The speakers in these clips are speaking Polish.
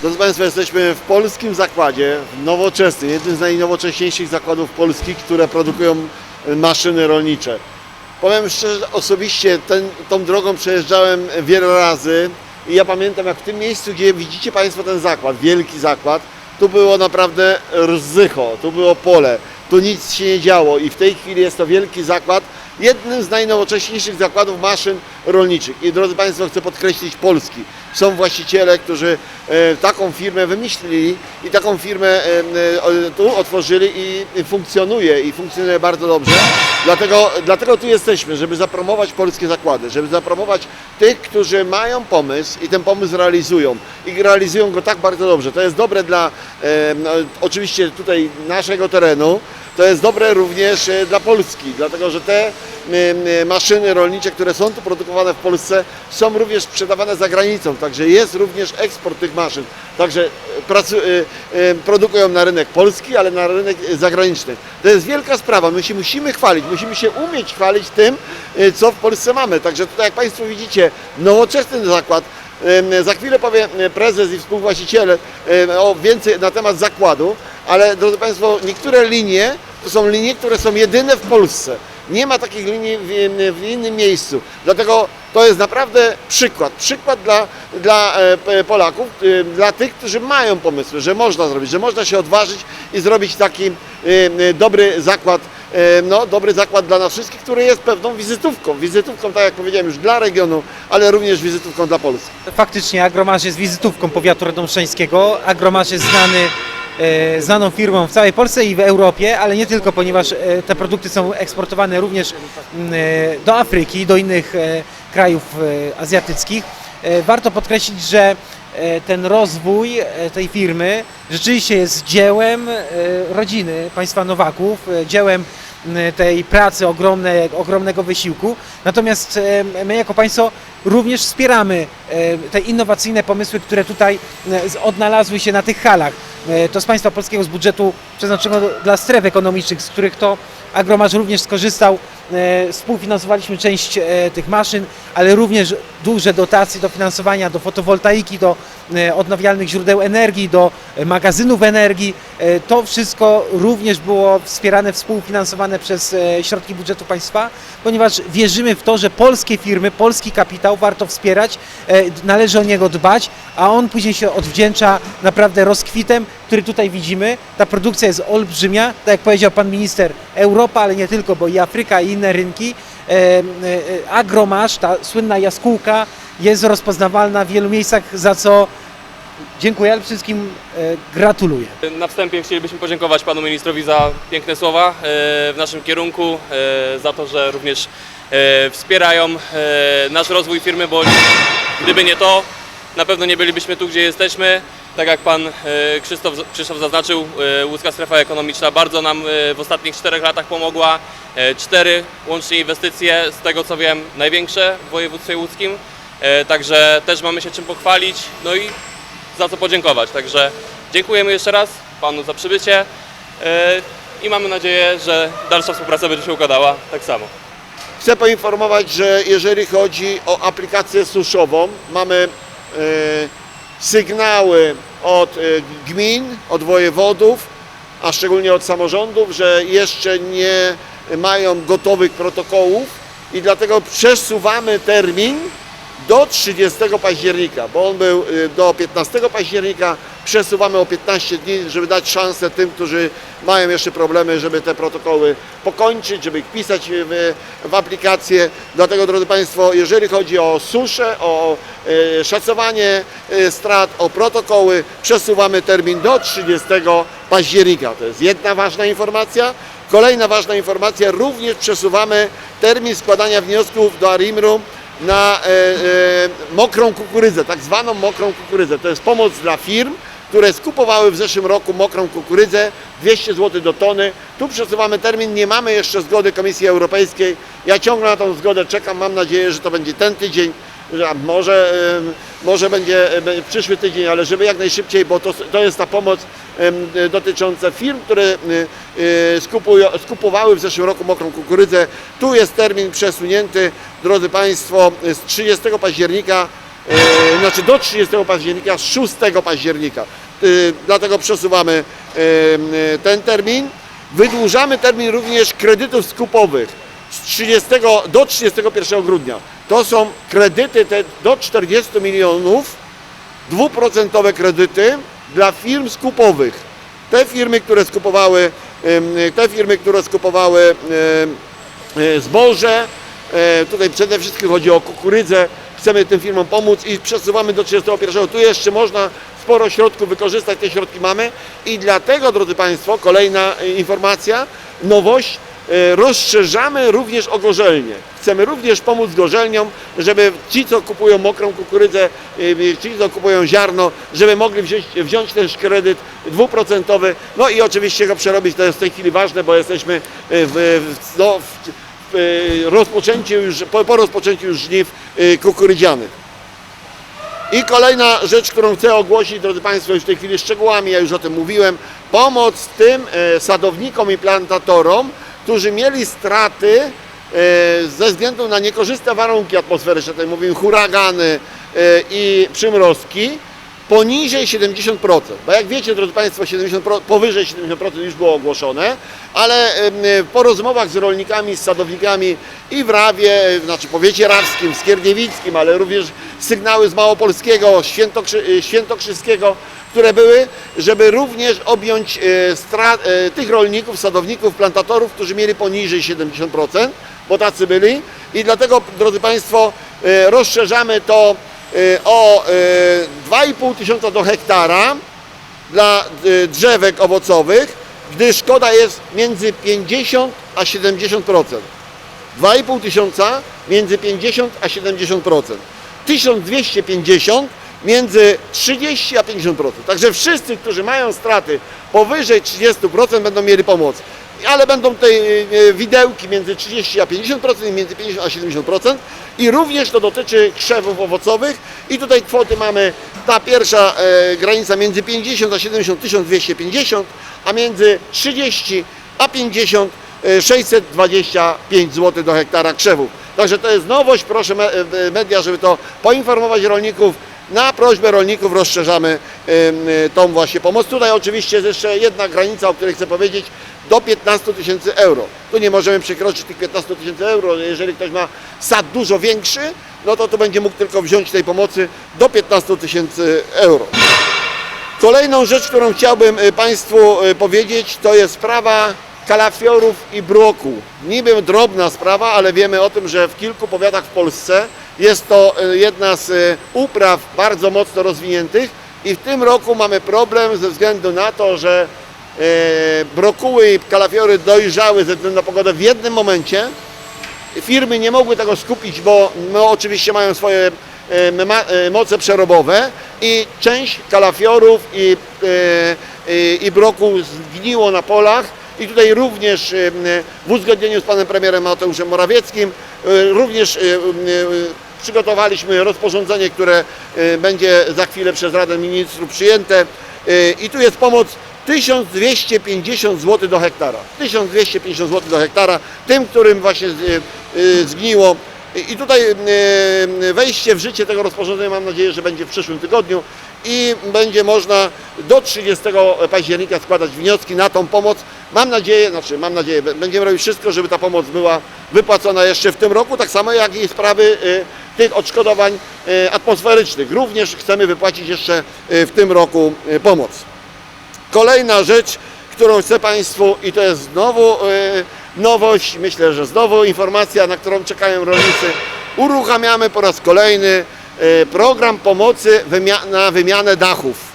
Drodzy Państwo, jesteśmy w polskim zakładzie, w nowoczesnym, jednym z najnowocześniejszych zakładów polskich, które produkują e, maszyny rolnicze. Powiem szczerze, osobiście ten, tą drogą przejeżdżałem wiele razy i ja pamiętam jak w tym miejscu, gdzie widzicie Państwo ten zakład, wielki zakład, tu było naprawdę rzycho, tu było pole, tu nic się nie działo i w tej chwili jest to wielki zakład, jednym z najnowocześniejszych zakładów maszyn rolniczych. I drodzy Państwo, chcę podkreślić polski. Są właściciele, którzy e, taką firmę wymyślili i taką firmę e, e, tu otworzyli i funkcjonuje i funkcjonuje bardzo dobrze. Dlatego, dlatego tu jesteśmy, żeby zapromować polskie zakłady, żeby zapromować tych, którzy mają pomysł i ten pomysł realizują i realizują go tak bardzo dobrze. To jest dobre dla no, oczywiście tutaj naszego terenu, to jest dobre również dla Polski, dlatego że te maszyny rolnicze, które są tu produkowane w Polsce, są również sprzedawane za granicą, także jest również eksport tych maszyn. Także e, e, e, produkują na rynek polski, ale na rynek zagraniczny. To jest wielka sprawa, my się musimy chwalić, musimy się umieć chwalić tym, co w Polsce mamy. Także tutaj jak Państwo widzicie, nowoczesny zakład, Za chwilę powie prezes i współwłaściciel o więcej na temat zakładu, ale drodzy Państwo, niektóre linie to są linie, które są jedyne w Polsce. Nie ma takich linii w, w innym miejscu. Dlatego to jest naprawdę przykład. Przykład dla, dla e, Polaków, e, dla tych, którzy mają pomysły, że można zrobić, że można się odważyć i zrobić taki e, dobry zakład, no, dobry zakład dla nas wszystkich, który jest pewną wizytówką. Wizytówką, tak jak powiedziałem, już dla regionu, ale również wizytówką dla Polski. Faktycznie Agromasz jest wizytówką powiatu radomszczeńskiego. Agromasz jest znany, znaną firmą w całej Polsce i w Europie, ale nie tylko, ponieważ e, te produkty są eksportowane również m, e, do Afryki, do innych e, krajów e, azjatyckich. E, warto podkreślić, że e, ten rozwój e, tej firmy rzeczywiście jest dziełem e, rodziny państwa Nowaków, e, dziełem tej pracy ogromne, ogromnego wysiłku. Natomiast my jako państwo również wspieramy te innowacyjne pomysły, które tutaj odnalazły się na tych halach. To z państwa polskiego z budżetu przeznaczonego dla stref ekonomicznych, z których to Agromarz również skorzystał. E, Współfinansowaliśmy część e, tych maszyn, ale również duże dotacje dofinansowania do fotowoltaiki, do e, odnawialnych źródeł energii, do magazynów energii. To wszystko również było wspierane, współfinansowane przez środki budżetu państwa, ponieważ wierzymy w to, że polskie firmy, polski kapitał warto wspierać, należy o niego dbać, a on później się odwdzięcza naprawdę rozkwitem, który tutaj widzimy. Ta produkcja jest olbrzymia, tak jak powiedział pan minister, Europa, ale nie tylko, bo i Afryka i inne rynki. E, e, Agromasz, ta słynna jaskółka jest rozpoznawalna w wielu miejscach, za co dziękuję, ale wszystkim e, gratuluję. Na wstępie chcielibyśmy podziękować panu ministrowi za piękne słowa w naszym kierunku, za to, że również wspierają nasz rozwój firmy, bo gdyby nie to, na pewno nie bylibyśmy tu, gdzie jesteśmy. Tak jak pan e, Krzysztof, Krzysztof zaznaczył, e, łódzka strefa ekonomiczna bardzo nam e, w ostatnich czterech latach pomogła. Cztery łącznie inwestycje, z tego co wiem, największe w województwie łódzkim. Także też mamy się czym pochwalić. No i za co podziękować. Także dziękujemy jeszcze raz Panu za przybycie i mamy nadzieję, że dalsza współpraca będzie się układała tak samo. Chcę poinformować, że jeżeli chodzi o aplikację suszową, mamy sygnały od e, gmin, od wojewodów, a szczególnie od samorządów, że jeszcze nie mają gotowych protokołów i dlatego przesuwamy termin do 30 października, bo on był y, do 15 października, przesuwamy o 15 dni, żeby dać szansę tym, którzy mają jeszcze problemy, żeby te protokoły pokończyć, żeby ich pisać w, w aplikację. Dlatego, drodzy Państwo, jeżeli chodzi o suszę, o y, szacowanie y, strat, o protokoły, przesuwamy termin do 30 października. To jest jedna ważna informacja. Kolejna ważna informacja, również przesuwamy termin składania wniosków do ARIMR-u na e, e, mokrą kukurydzę, tak zwaną mokrą kukurydzę. To jest pomoc dla firm, które skupowały w zeszłym roku mokrą kukurydzę, 200 zł do tony. Tu przesuwamy termin, nie mamy jeszcze zgody Komisji Europejskiej. Ja ciągle na tą zgodę czekam, mam nadzieję, że to będzie ten tydzień, może, może będzie przyszły tydzień, ale żeby jak najszybciej, bo to, to jest ta pomoc dotycząca firm, które y, y, skupują, skupowały w zeszłym roku mokrą kukurydzę. Tu jest termin przesunięty, drodzy Państwo, z 30 października e, znaczy do 30 października, z 6 października. E, Dlatego przesuwamy e, e, ten termin. Wydłużamy termin również kredytów skupowych z 30 do 31 grudnia. To są kredyty te do 40 milionów, dwuprocentowe kredyty dla firm skupowych. Te firmy, które skupowały, te firmy, które skupowały zboże, tutaj przede wszystkim chodzi o kukurydzę, chcemy tym firmom pomóc i przesuwamy do 31. Tu jeszcze można sporo środków wykorzystać, te środki mamy i dlatego, drodzy Państwo, kolejna e, informacja, nowość, e, rozszerzamy również o gorzelnie. Chcemy również pomóc gorzelniom, żeby ci, co kupują mokrą kukurydzę, e, ci, co kupują ziarno, żeby mogli wziąć, wziąć też kredyt dwuprocentowy, no i oczywiście go przerobić, to jest w tej chwili ważne, bo jesteśmy w, no, w, rozpoczęciu już, po, po rozpoczęciu już żniw kukurydzianych. I kolejna rzecz, którą chcę ogłosić, drodzy Państwo, już w tej chwili szczegółami, ja już o tym mówiłem, pomoc tym e, sadownikom i plantatorom, którzy mieli straty e, ze względu na niekorzystne warunki atmosferyczne, tutaj mówimy huragany e, i przymrozki, poniżej 70%. Bo jak wiecie, drodzy Państwo, 70%, powyżej 70% już było ogłoszone, ale po rozmowach z rolnikami, z sadownikami i w Rawie, znaczy powiecie rawskim, skierniewickim, ale również sygnały z Małopolskiego, Świętokrzy, e, Świętokrzyskiego, które były, żeby również objąć strat, e, tych rolników, sadowników, plantatorów, którzy mieli poniżej 70%, bo tacy byli. I dlatego, drodzy Państwo, rozszerzamy to o e, 2,5 tysiąca do hektara dla drzewek owocowych, gdy szkoda jest między 50 a 70%. 2,5 tysiąca między 50 a 70%. 1250 między 30 a 50%. Także wszyscy, którzy mają straty powyżej 30% będą mieli pomoc. Ale będą te e, widełki między 30 a 50% i między 50 a 70% i również to dotyczy krzewów owocowych i tutaj kwoty mamy, ta pierwsza e, granica między 50 a 70 1250, a między 30 a 50 e, 625 zł do hektara krzewów. Także to jest nowość, proszę e, media, żeby to poinformować rolników. Na prośbę rolników rozszerzamy e, tą właśnie pomoc. Tutaj oczywiście jest jeszcze jedna granica, o której chcę powiedzieć, do 15 tysięcy euro. Tu nie możemy przekroczyć tych 15 tysięcy euro. Jeżeli ktoś ma sad dużo większy, no to tu będzie mógł tylko wziąć tej pomocy do 15 tysięcy euro. Kolejną rzecz, którą chciałbym Państwu powiedzieć, to jest sprawa kalafiorów i broku. Niby drobna sprawa, ale wiemy o tym, że w kilku powiatach w Polsce jest to y, jedna z y, upraw bardzo mocno rozwiniętych i w tym roku mamy problem ze względu na to, że y, brokuły i kalafiory dojrzały ze względu na pogodę w jednym momencie. Firmy nie mogły tego skupić, bo no, oczywiście mają swoje e, e, moce przerobowe i część kalafiorów i, e, i, i broku zgniło na polach i tutaj również e, w uzgodnieniu z panem premierem Mateuszem Morawieckim e, również e, przygotowaliśmy rozporządzenie, które będzie za chwilę przez Radę Ministrów przyjęte i tu jest pomoc 1250 zł do hektara. 1250 zł do hektara tym, którym właśnie y, zgniło. I tutaj y, wejście w życie tego rozporządzenia mam nadzieję, że będzie w przyszłym tygodniu i będzie można do 30 października składać wnioski na tą pomoc. Mam nadzieję, znaczy mam nadzieję, będziemy robić wszystko, żeby ta pomoc była wypłacona jeszcze w tym roku, tak samo jak i sprawy y, tych odszkodowań atmosferycznych. Również chcemy wypłacić jeszcze w tym roku pomoc. Kolejna rzecz, którą chcę Państwu, i to jest znowu e, nowość, myślę, że znowu informacja, na którą czekają rolnicy, uruchamiamy po raz kolejny e, program pomocy na wymianę dachów.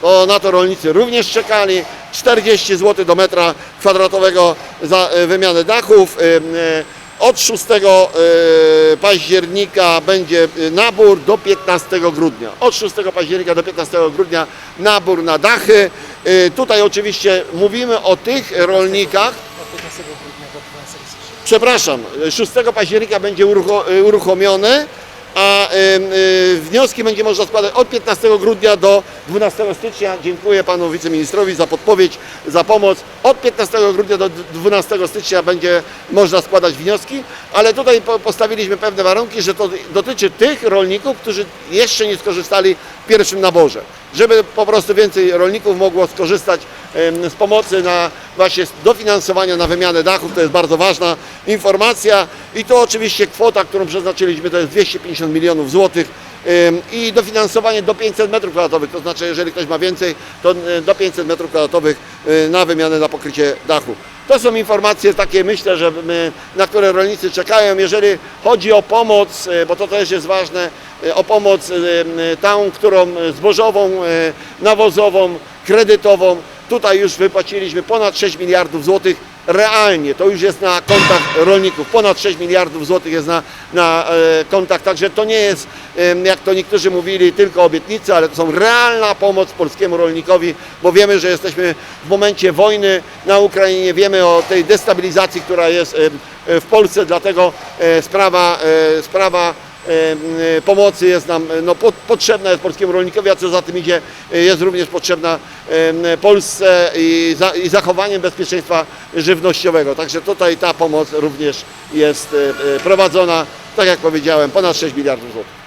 To na to rolnicy również czekali. 40 zł do metra kwadratowego za e, wymianę dachów. E, Od 6 e, października będzie nabór do 15 grudnia. Od 6 października do 15 grudnia nabór na dachy. Tutaj oczywiście mówimy o tych rolnikach, przepraszam, 6 października będzie urucho- uruchomiony a y, y, wnioski będzie można składać od 15 grudnia do 12 stycznia. Dziękuję panu wiceministrowi za podpowiedź, za pomoc. Od 15 grudnia do 12 stycznia będzie można składać wnioski, ale tutaj po- postawiliśmy pewne warunki, że to dotyczy tych rolników, którzy jeszcze nie skorzystali w pierwszym naborze. Żeby po prostu więcej rolników mogło skorzystać z pomocy na właśnie dofinansowania na wymianę dachów, to jest bardzo ważna informacja i to oczywiście kwota, którą przeznaczyliśmy to jest 250 milionów złotych i dofinansowanie do 500 metrów kwadratowych, to znaczy jeżeli ktoś ma więcej, to e, do 500 metrów kwadratowych e, na wymianę na pokrycie dachu. To są informacje takie, myślę, że my, na które rolnicy czekają. Jeżeli chodzi o pomoc, e, bo to też jest ważne, o pomoc tą, którą zbożową, nawozową, kredytową, tutaj już wypłaciliśmy ponad 6 miliardów złotych. Realnie, to już jest na kontach rolników, ponad 6 miliardów złotych jest na, na e, kontach, także to nie jest, jak to niektórzy mówili, tylko obietnice, ale to są realna pomoc polskiemu rolnikowi, bo wiemy, że jesteśmy w momencie wojny na Ukrainie, wiemy o tej destabilizacji, która jest w Polsce, dlatego e, sprawa, e, sprawa pomocy jest nam e, no, po- potrzebna jest polskiemu rolnikowi, a co za tym idzie, e, jest również potrzebna Polsce i, za, i zachowaniem bezpieczeństwa żywnościowego. Także tutaj ta pomoc również jest e, e, prowadzona, tak jak powiedziałem, ponad 6 miliardów złotych.